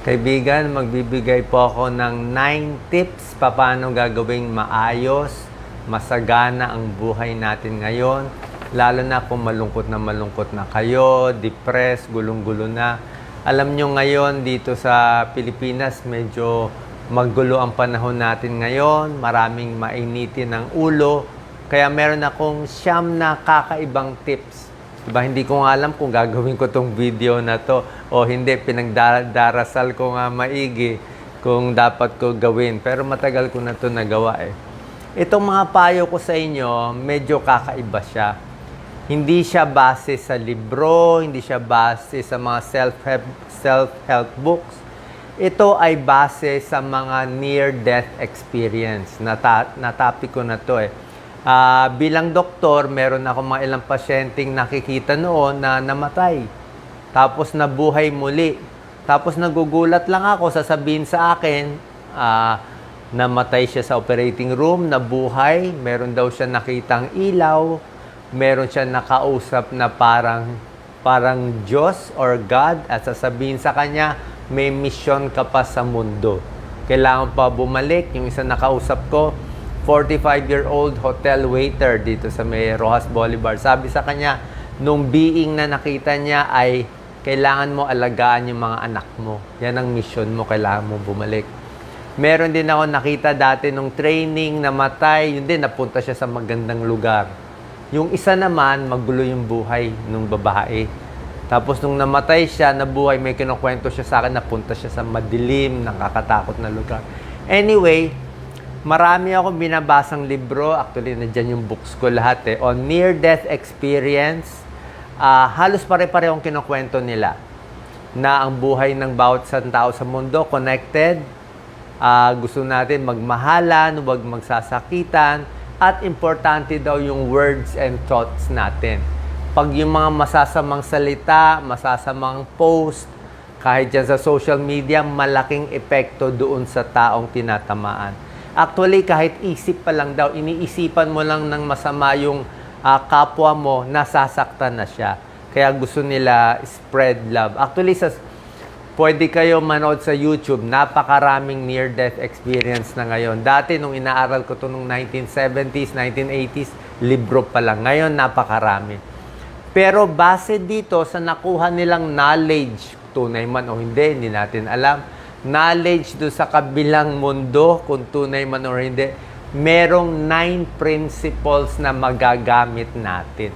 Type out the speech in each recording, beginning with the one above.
Kaibigan, magbibigay po ako ng 9 tips paano gagawing maayos, masagana ang buhay natin ngayon. Lalo na kung malungkot na malungkot na kayo, depressed, gulong-gulo na. Alam nyo ngayon dito sa Pilipinas, medyo magulo ang panahon natin ngayon. Maraming mainitin ng ulo. Kaya meron akong siyam na kakaibang tips Diba, hindi ko alam kung gagawin ko tong video na to o hindi. Pinagdarasal ko nga maigi kung dapat ko gawin. Pero matagal ko na to nagawa eh. Itong mga payo ko sa inyo, medyo kakaiba siya. Hindi siya base sa libro, hindi siya base sa mga self-help, self-help books. Ito ay base sa mga near-death experience. Nata- natopic ko na to eh. Ah, bilang doktor, meron ako mga ilang pasyenteng nakikita noon na namatay. Tapos nabuhay muli. Tapos nagugulat lang ako, sasabihin sa akin, ah, namatay siya sa operating room, nabuhay, meron daw siya nakitang ilaw, meron siya nakausap na parang parang Diyos or God at sasabihin sa kanya, may mission ka pa sa mundo. Kailangan pa bumalik. Yung isa nakausap ko, 45-year-old hotel waiter dito sa may Rojas Boulevard. Sabi sa kanya, nung being na nakita niya ay kailangan mo alagaan yung mga anak mo. Yan ang mission mo, kailangan mo bumalik. Meron din ako nakita dati nung training, namatay, yun din, napunta siya sa magandang lugar. Yung isa naman, magulo yung buhay nung babae. Tapos nung namatay siya, nabuhay, may kinukwento siya sa akin, napunta siya sa madilim, nakakatakot na lugar. Anyway, marami akong binabasang libro. Actually, nandyan yung books ko lahat eh. On near-death experience, ah, halos pare-parehong kinukwento nila na ang buhay ng bawat isang tao sa mundo connected. Ah, gusto natin magmahalan, huwag magsasakitan, at importante daw yung words and thoughts natin. Pag yung mga masasamang salita, masasamang post, kahit dyan sa social media, malaking epekto doon sa taong tinatamaan. Actually, kahit isip pa lang daw, iniisipan mo lang ng masama yung ah, kapwa mo, nasasaktan na siya. Kaya gusto nila spread love. Actually, sa, pwede kayo manood sa YouTube, napakaraming near-death experience na ngayon. Dati, nung inaaral ko to nung 1970s, 1980s, libro pa lang. Ngayon, napakarami. Pero base dito sa nakuha nilang knowledge, tunay man o hindi, hindi natin alam, knowledge do sa kabilang mundo, kung tunay man o hindi, merong nine principles na magagamit natin.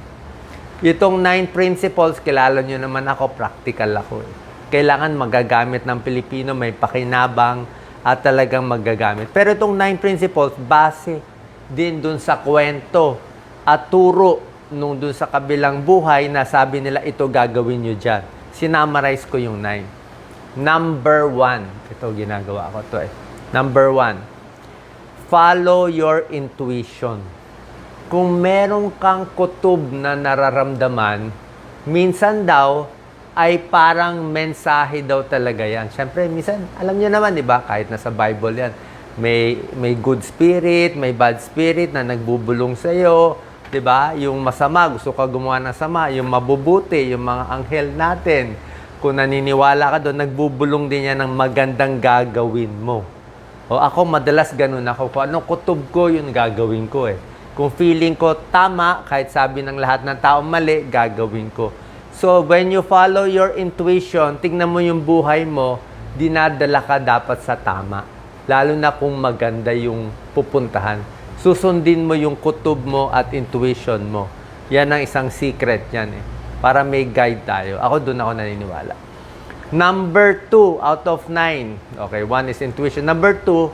Itong nine principles, kilala nyo naman ako, practical ako. eh. Kailangan magagamit ng Pilipino, may pakinabang at talagang magagamit. Pero itong nine principles, base din dun sa kwento at turo nung dun sa kabilang buhay na sabi nila ito gagawin nyo dyan. Sinamarize ko yung nine. Number one, ito ginagawa ko to eh. Number one, follow your intuition. Kung meron kang kutob na nararamdaman, minsan daw ay parang mensahe daw talaga yan. Siyempre, minsan, alam niyo naman, di ba? Kahit nasa Bible yan, may, may good spirit, may bad spirit na nagbubulong sa iyo, di ba? Yung masama, gusto ka gumawa ng sama. Yung mabubuti, yung mga anghel natin. Kung naniniwala ka doon, nagbubulong din yan ng magandang gagawin mo. O ako, madalas ganun ako. Kung anong kutob ko, yun gagawin ko eh. Kung feeling ko tama, kahit sabi ng lahat ng tao mali, gagawin ko. So, when you follow your intuition, tingnan mo yung buhay mo, dinadala ka dapat sa tama. Lalo na kung maganda yung pupuntahan. Susundin mo yung kutob mo at intuition mo. Yan ang isang secret yan eh. Para may guide tayo. Ako doon ako naniniwala. Number two out of nine. Okay, one is intuition. Number two,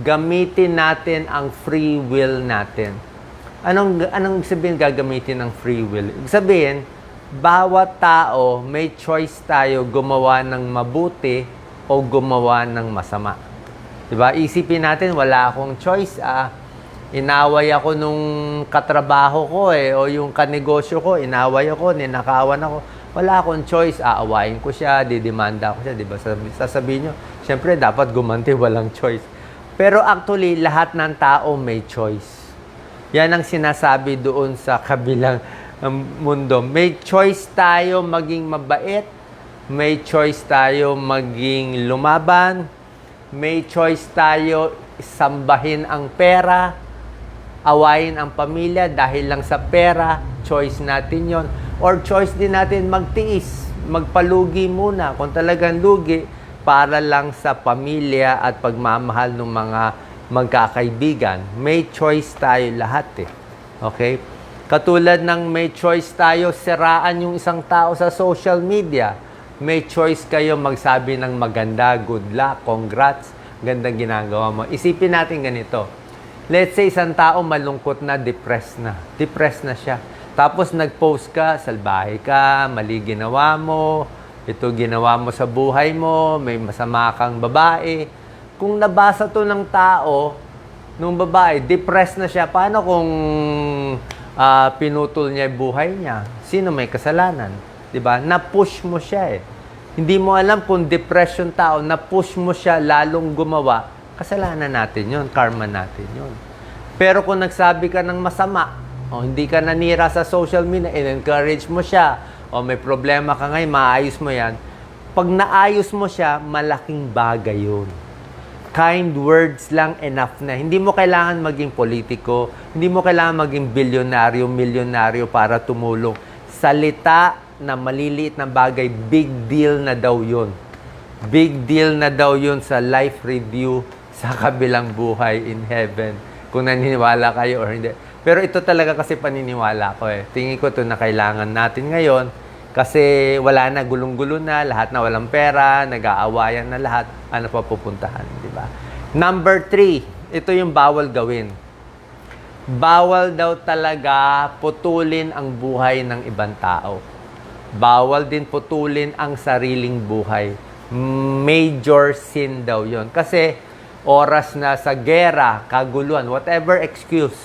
gamitin natin ang free will natin. Anong, anong sabihin gagamitin ng free will? Sabihin, bawat tao may choice tayo gumawa ng mabuti o gumawa ng masama. 'Di ba? Isipin natin wala akong choice ah. Inaway ako nung katrabaho ko eh o yung kanegosyo ko, inaway ako, ninakawan ako. Wala akong choice, aawayin ko siya, didemanda ko siya, 'di ba? Sabi- Sasabihin nyo, syempre dapat gumanti, walang choice. Pero actually, lahat ng tao may choice. Yan ang sinasabi doon sa kabilang um, mundo. May choice tayo maging mabait may choice tayo maging lumaban, may choice tayo sambahin ang pera, awayin ang pamilya dahil lang sa pera, choice natin yon Or choice din natin magtiis, magpalugi muna kung talagang lugi para lang sa pamilya at pagmamahal ng mga magkakaibigan. May choice tayo lahat eh. Okay? Katulad ng may choice tayo siraan yung isang tao sa social media. May choice kayo magsabi ng maganda, good luck, congrats, gandang ginagawa mo. Isipin natin ganito. Let's say isang tao malungkot na, depressed na. Depressed na siya. Tapos nag-post ka, salbahe ka, mali ginawa mo, ito ginawa mo sa buhay mo, may masama kang babae. Kung nabasa to ng tao, nung babae, depressed na siya, paano kung ah, pinutol niya yung buhay niya? Sino may kasalanan? 'Di ba? Na-push mo siya eh. Hindi mo alam kung depression tao, na-push mo siya lalong gumawa, kasalanan natin yon karma natin yon Pero kung nagsabi ka ng masama, o hindi ka nanira sa social media, in-encourage mo siya, o may problema ka ngayon, maayos mo yan, pag naayos mo siya, malaking bagay yun kind words lang enough na. Hindi mo kailangan maging politiko, hindi mo kailangan maging bilyonaryo, milyonaryo para tumulong. Salita na maliliit na bagay, big deal na daw yun. Big deal na daw yun sa life review sa kabilang buhay in heaven. Kung naniniwala kayo or hindi. Pero ito talaga kasi paniniwala ko eh. Tingin ko ito na kailangan natin ngayon kasi wala na, gulong-gulo na, lahat na walang pera, nag-aawayan na lahat, ano pa pupuntahan, di ba? Number three, ito yung bawal gawin. Bawal daw talaga putulin ang buhay ng ibang tao. Bawal din putulin ang sariling buhay. Major sin daw yon Kasi oras na sa gera, kaguluhan, whatever excuse,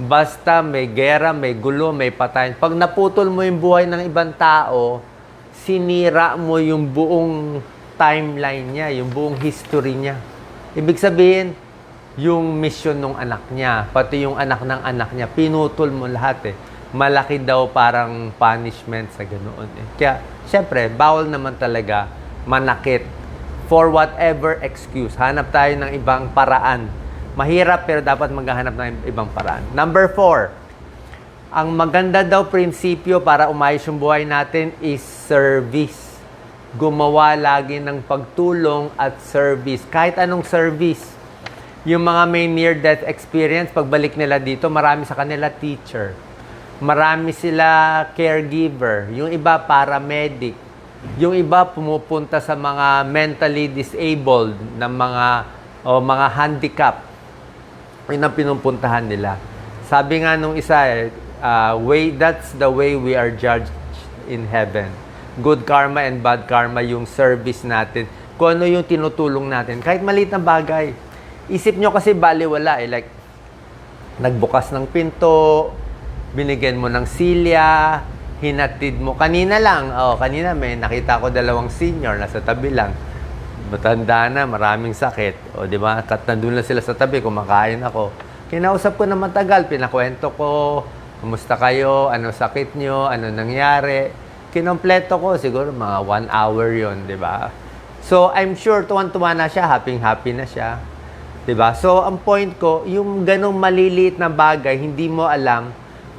Basta may gera, may gulo, may patayan. Pag naputol mo yung buhay ng ibang tao, sinira mo yung buong timeline niya, yung buong history niya. Ibig sabihin, yung mission ng anak niya, pati yung anak ng anak niya, pinutol mo lahat eh. Malaki daw parang punishment sa ganoon eh. Kaya, syempre, bawal naman talaga manakit for whatever excuse. Hanap tayo ng ibang paraan Mahirap pero dapat maghahanap ng ibang paraan. Number four, ang maganda daw prinsipyo para umayos yung buhay natin is service. Gumawa lagi ng pagtulong at service. Kahit anong service. Yung mga may near-death experience, pagbalik nila dito, marami sa kanila teacher. Marami sila caregiver. Yung iba paramedic. Yung iba pumupunta sa mga mentally disabled na mga o mga handicap yun ang pinupuntahan nila. Sabi nga nung isa, uh, way, that's the way we are judged in heaven. Good karma and bad karma yung service natin. Kung ano yung tinutulong natin. Kahit maliit na bagay. Isip nyo kasi baliwala eh. Like, nagbukas ng pinto, binigyan mo ng silya, hinatid mo. Kanina lang, oh, kanina may nakita ko dalawang senior nasa tabi lang matanda na, maraming sakit. O, di ba? Kat nandun lang sila sa tabi, kumakain ako. Kinausap ko na matagal, pinakwento ko, kumusta kayo, ano sakit nyo, ano nangyari. Kinompleto ko, siguro mga one hour yon di ba? So, I'm sure tuwan-tuwa na siya, happy-happy na siya. Di ba? So, ang point ko, yung ganong maliliit na bagay, hindi mo alam,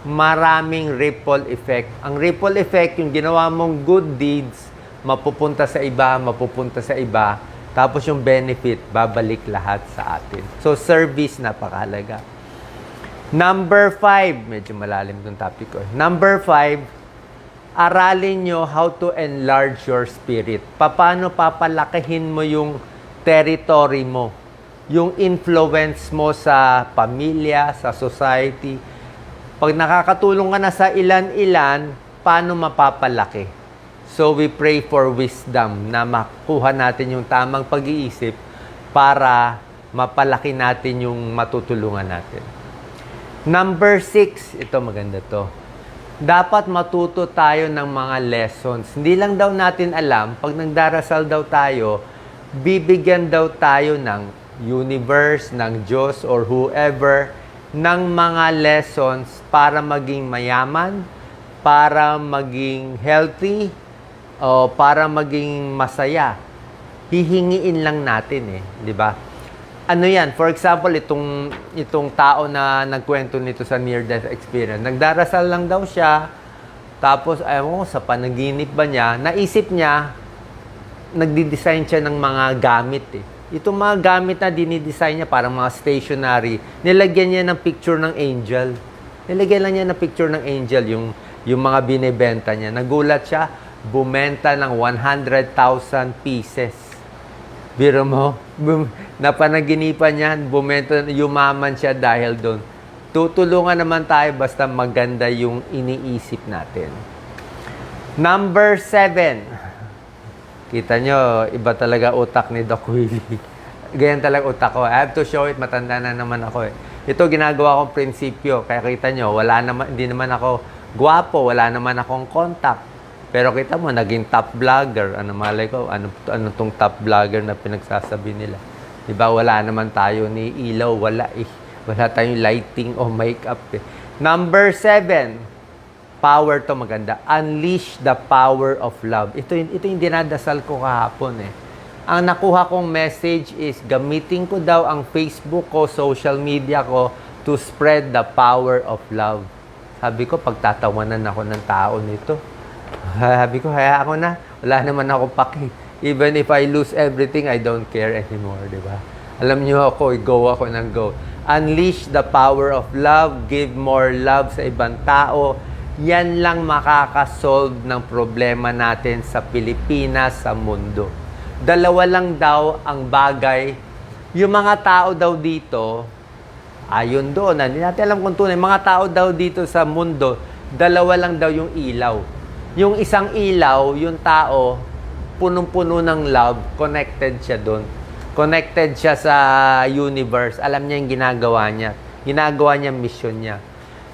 maraming ripple effect. Ang ripple effect, yung ginawa mong good deeds, mapupunta sa iba, mapupunta sa iba, tapos yung benefit, babalik lahat sa atin. So, service, napakalaga. Number five, medyo malalim itong topic ko. Number five, aralin nyo how to enlarge your spirit. Paano papalakihin mo yung territory mo, yung influence mo sa pamilya, sa society. Pag nakakatulong ka na sa ilan-ilan, paano mapapalaki? So we pray for wisdom na makuha natin yung tamang pag-iisip para mapalaki natin yung matutulungan natin. Number six, ito maganda to. Dapat matuto tayo ng mga lessons. Hindi lang daw natin alam, pag nagdarasal daw tayo, bibigyan daw tayo ng universe, ng Diyos, or whoever, ng mga lessons para maging mayaman, para maging healthy, o para maging masaya, hihingiin lang natin eh, di ba? Ano yan? For example, itong, itong tao na nagkwento nito sa near-death experience, nagdarasal lang daw siya, tapos, ayaw ko, sa panaginip ba niya, naisip niya, nagdi-design siya ng mga gamit eh. Itong mga gamit na dinidesign niya, parang mga stationery, nilagyan niya ng picture ng angel. Nilagyan lang niya ng picture ng angel, yung, yung mga binibenta niya. Nagulat siya, bumenta ng 100,000 pieces. Biro mo, bum, napanaginipan niya, bumenta, yumaman siya dahil doon. Tutulungan naman tayo basta maganda yung iniisip natin. Number seven. Kita nyo, iba talaga utak ni Doc Willie. Ganyan talaga utak ko. I have to show it, matanda na naman ako eh. Ito ginagawa kong prinsipyo. Kaya kita nyo, wala naman, hindi naman ako gwapo, wala naman akong contact. Pero kita mo, naging top vlogger. Ano malay ko, ano, ano tong top vlogger na pinagsasabi nila. Diba, wala naman tayo ni ilaw, wala eh. Wala tayong lighting o makeup eh. Number seven, power to maganda. Unleash the power of love. Ito, ito yung dinadasal ko kahapon eh. Ang nakuha kong message is gamitin ko daw ang Facebook ko, social media ko to spread the power of love. Sabi ko, pagtatawanan ako ng tao nito. Sabi ko, haya ako na. Wala naman ako paki. Even if I lose everything, I don't care anymore, di ba? Alam niyo ako, go ako ng go. Unleash the power of love. Give more love sa ibang tao. Yan lang makakasolve ng problema natin sa Pilipinas, sa mundo. Dalawa lang daw ang bagay. Yung mga tao daw dito, ayon doon, hindi natin alam kung tunay, mga tao daw dito sa mundo, dalawa lang daw yung ilaw. Yung isang ilaw, yung tao, punong-puno ng love, connected siya doon. Connected siya sa universe. Alam niya yung ginagawa niya. Ginagawa niya mission niya.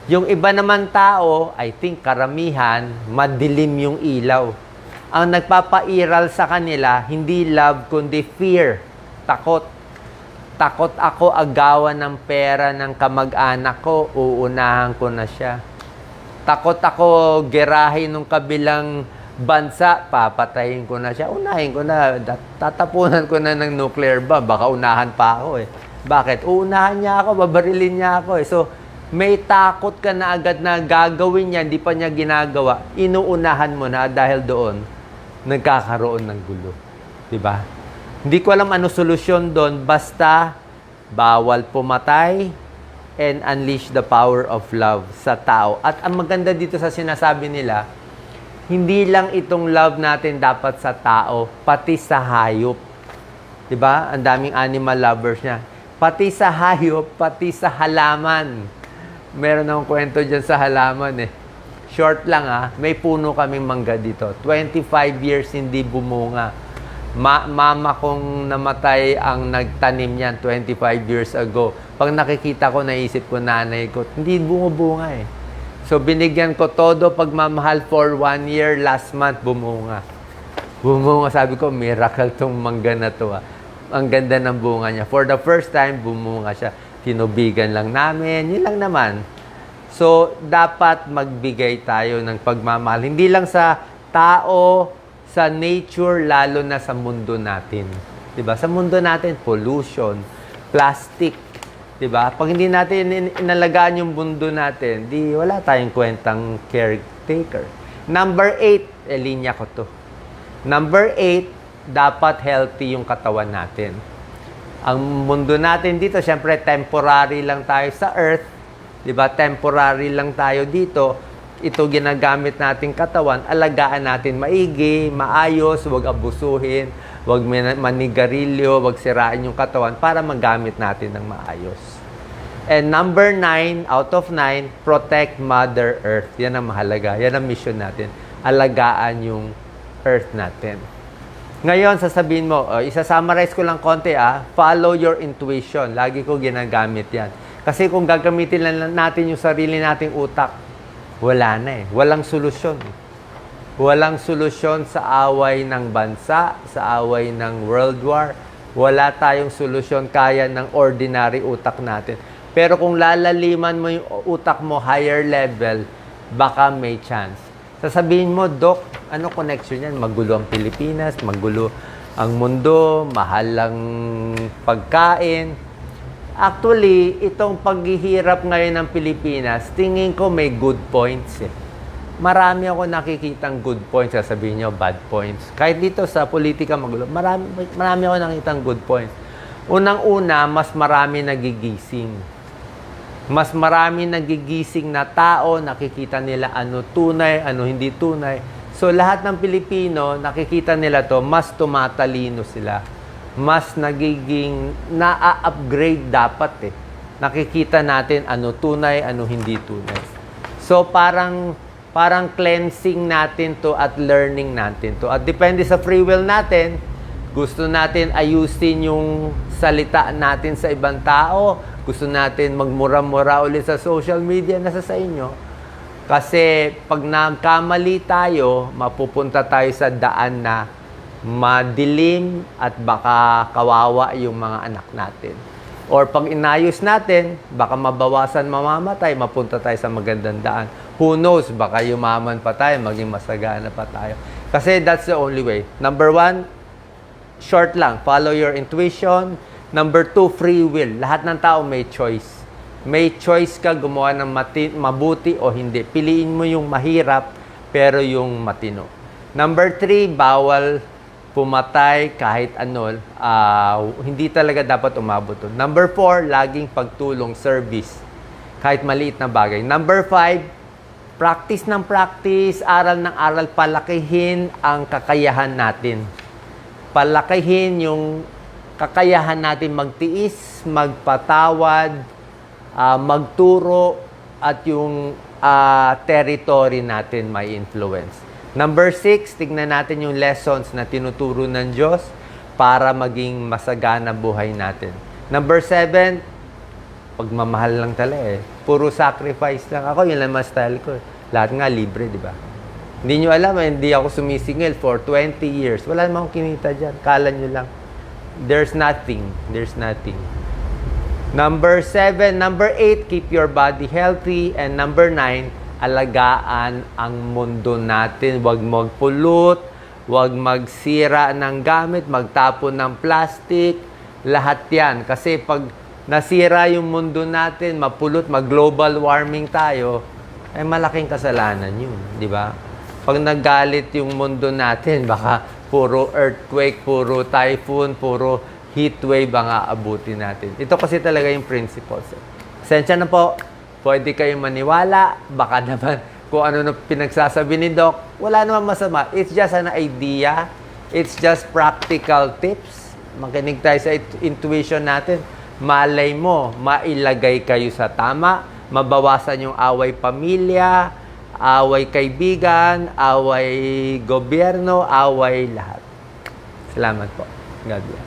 Yung iba naman tao, I think karamihan, madilim yung ilaw. Ang nagpapairal sa kanila, hindi love, kundi fear, takot. Takot ako agawan ng pera ng kamag-anak ko, uunahan ko na siya. Takot ako gerahin ng kabilang bansa, papatayin ko na siya. Unahin ko na, tatapunan ko na ng nuclear bomb, baka unahan pa ako eh. Bakit? Uunahan niya ako, babarilin niya ako eh. So, may takot ka na agad na gagawin niya, hindi pa niya ginagawa, inuunahan mo na dahil doon, nagkakaroon ng gulo. ba? Hindi ko alam ano solusyon doon, basta bawal pumatay and unleash the power of love sa tao. At ang maganda dito sa sinasabi nila, hindi lang itong love natin dapat sa tao, pati sa hayop. 'Di ba? Ang daming animal lovers niya. Pati sa hayop, pati sa halaman. Meron akong kwento dyan sa halaman eh. Short lang ah, may puno kaming mangga dito. 25 years hindi bumunga. Ma- mama kong namatay ang nagtanim niyan 25 years ago. Pag nakikita ko, naisip ko nanay ko, hindi bumubunga eh. So binigyan ko todo pagmamahal for one year, last month bumunga. Bumunga, sabi ko, miracle tong mangga na to ah. Ang ganda ng bunga niya. For the first time, bumunga siya. Tinubigan lang namin, yun lang naman. So, dapat magbigay tayo ng pagmamahal. Hindi lang sa tao, sa nature, lalo na sa mundo natin. 'Di ba? Sa mundo natin, pollution, plastic, 'di ba? Pag hindi natin in- inalagaan yung mundo natin, di wala tayong kwentang caretaker. Number eight, eh, linya ko to. Number eight, dapat healthy yung katawan natin. Ang mundo natin dito, syempre temporary lang tayo sa earth. 'Di ba? Temporary lang tayo dito. Ito ginagamit nating katawan, alagaan natin maigi, maayos, huwag abusuhin, huwag man- manigarilyo, huwag sirain yung katawan para magamit natin ng maayos. And number nine, out of nine, protect Mother Earth. Yan ang mahalaga. Yan ang mission natin. Alagaan yung Earth natin. Ngayon, sasabihin mo, uh, isa-summarize ko lang konti ah, follow your intuition. Lagi ko ginagamit yan. Kasi kung gagamitin lang natin yung sarili nating utak, wala na eh. Walang solusyon. Walang solusyon sa away ng bansa, sa away ng world war. Wala tayong solusyon kaya ng ordinary utak natin. Pero kung lalaliman mo yung utak mo higher level, baka may chance. Sasabihin mo, Dok, ano connection yan? Magulo ang Pilipinas, magulo ang mundo, mahal ang pagkain. Actually, itong paghihirap ngayon ng Pilipinas, tingin ko may good points eh. Marami ako nakikitang good points, sasabihin nyo, bad points. Kahit dito sa politika magulo, marami, marami ako nakikitang good points. Unang-una, mas marami nagigising. Mas marami nagigising na tao, nakikita nila ano tunay, ano hindi tunay. So lahat ng Pilipino, nakikita nila to, mas tumatalino sila. Mas nagiging na-upgrade dapat eh. Nakikita natin ano tunay, ano hindi tunay. So parang parang cleansing natin to at learning natin to. At depende sa free will natin, gusto natin ayusin yung salita natin sa ibang tao, gusto natin magmura-mura ulit sa social media, nasa sa inyo. Kasi pag nagkamali tayo, mapupunta tayo sa daan na madilim at baka kawawa yung mga anak natin. Or pag inayos natin, baka mabawasan mamamatay, mapunta tayo sa magandang daan. Who knows, baka yumaman pa tayo, maging masagana pa tayo. Kasi that's the only way. Number one, short lang, follow your intuition. Number two, free will. Lahat ng tao may choice. May choice ka gumawa ng mati- mabuti o hindi. Piliin mo yung mahirap, pero yung matino. Number three, bawal pumatay kahit ano. ah, hindi talaga dapat umabot. Number four, laging pagtulong, service. Kahit maliit na bagay. Number five, practice ng practice, aral ng aral, palakihin ang kakayahan natin palakihin yung kakayahan natin magtiis, magpatawad, ah, magturo, at yung ah, territory natin may influence. Number six, tignan natin yung lessons na tinuturo ng Diyos para maging masagana buhay natin. Number seven, pagmamahal lang talaga eh. Puro sacrifice lang ako, yun lang mas style ko. eh. Lahat nga libre, di ba? Hindi nyo alam, eh, hindi ako sumisingil for 20 years. Wala namang kinita dyan. Kala nyo lang. There's nothing. There's nothing. Number seven. Number eight, keep your body healthy. And number nine, alagaan ang mundo natin. Huwag magpulot. Huwag magsira ng gamit. Magtapon ng plastic. Lahat yan. Kasi pag nasira yung mundo natin, mapulot, mag-global warming tayo, ay malaking kasalanan yun. Di ba? Pag nagalit yung mundo natin, baka puro earthquake, puro typhoon, puro heat wave ang aabutin natin. Ito kasi talaga yung principles. Sensya na po, pwede kayong maniwala, baka naman kung ano na pinagsasabi ni Doc, wala naman masama. It's just an idea. It's just practical tips. Makinig tayo sa it- intuition natin. Malay mo, mailagay kayo sa tama, mabawasan yung away pamilya, away kaibigan, away gobyerno, away lahat. Salamat po. God bless.